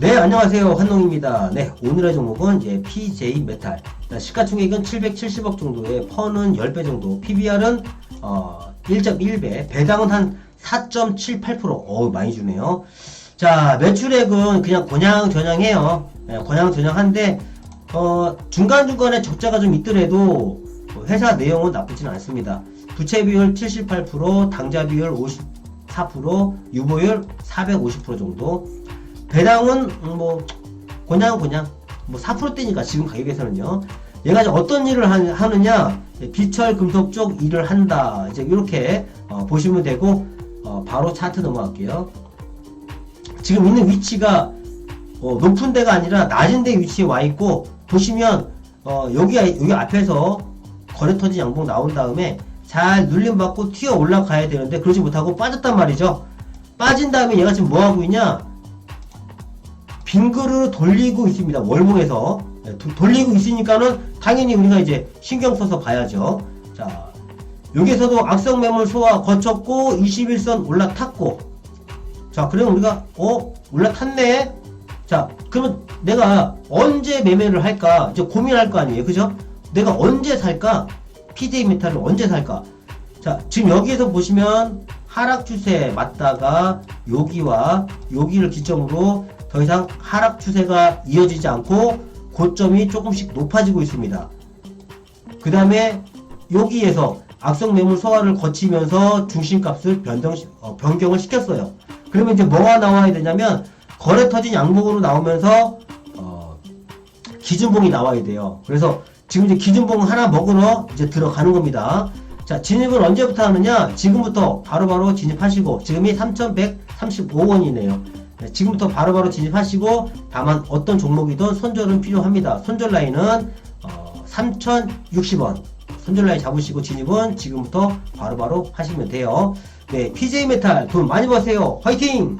네, 안녕하세요. 한농입니다. 네, 오늘의 종목은 이제 PJ 메탈. 자, 시가총액은 770억 정도에 펀은 10배 정도, PBR은 어, 1.1배, 배당은 한 4.78%. 어우, 많이 주네요. 자, 매출액은 그냥 곤양전양해요. 네, 곤양전양한데 어, 중간중간에 적자가 좀 있더라도 회사 내용은 나쁘진 않습니다. 부채 비율 78%, 당자 비율 54%, 유보율 450% 정도. 배당은 음, 뭐 그냥 그냥 뭐 4%대니까 지금 가격에서는요. 얘가 이제 어떤 일을 하, 하느냐 비철 금속 쪽 일을 한다. 이제 이렇게 어, 보시면 되고 어, 바로 차트 넘어갈게요. 지금 있는 위치가 어, 높은 데가 아니라 낮은 데 위치에 와 있고 보시면 어, 여기 여기 앞에서 거래 터진 양봉 나온 다음에 잘 눌림 받고 튀어 올라가야 되는데 그러지 못하고 빠졌단 말이죠. 빠진 다음에 얘가 지금 뭐 하고 있냐? 빙그를 돌리고 있습니다. 월봉에서 네, 도- 돌리고 있으니까는 당연히 우리가 이제 신경 써서 봐야죠. 자, 여기서도 악성 매물 소화 거쳤고 21선 올라탔고 자, 그러면 우리가 어 올라탔네. 자, 그러면 내가 언제 매매를 할까 이제 고민할 거 아니에요, 그죠? 내가 언제 살까? PJ 메탈을 언제 살까? 자, 지금 여기에서 보시면 하락 추세 맞다가 여기와 여기를 기점으로 더 이상 하락 추세가 이어지지 않고 고점이 조금씩 높아지고 있습니다. 그 다음에 여기에서 악성 매물 소화를 거치면서 중심값을 변경, 어, 변경을 시켰어요. 그러면 이제 뭐가 나와야 되냐면 거래 터진 양봉으로 나오면서 어, 기준봉이 나와야 돼요. 그래서 지금 이제 기준봉 하나 먹으러 이제 들어가는 겁니다. 자, 진입은 언제부터 하느냐? 지금부터 바로 바로 진입하시고, 지금이 3,135원이네요. 지금부터 바로바로 진입하시고, 다만 어떤 종목이든 손절은 필요합니다. 손절 라인은 어, 3,060원. 손절 라인 잡으시고 진입은 지금부터 바로바로 하시면 돼요. 네, PJ 메탈 돈 많이 버세요. 화이팅!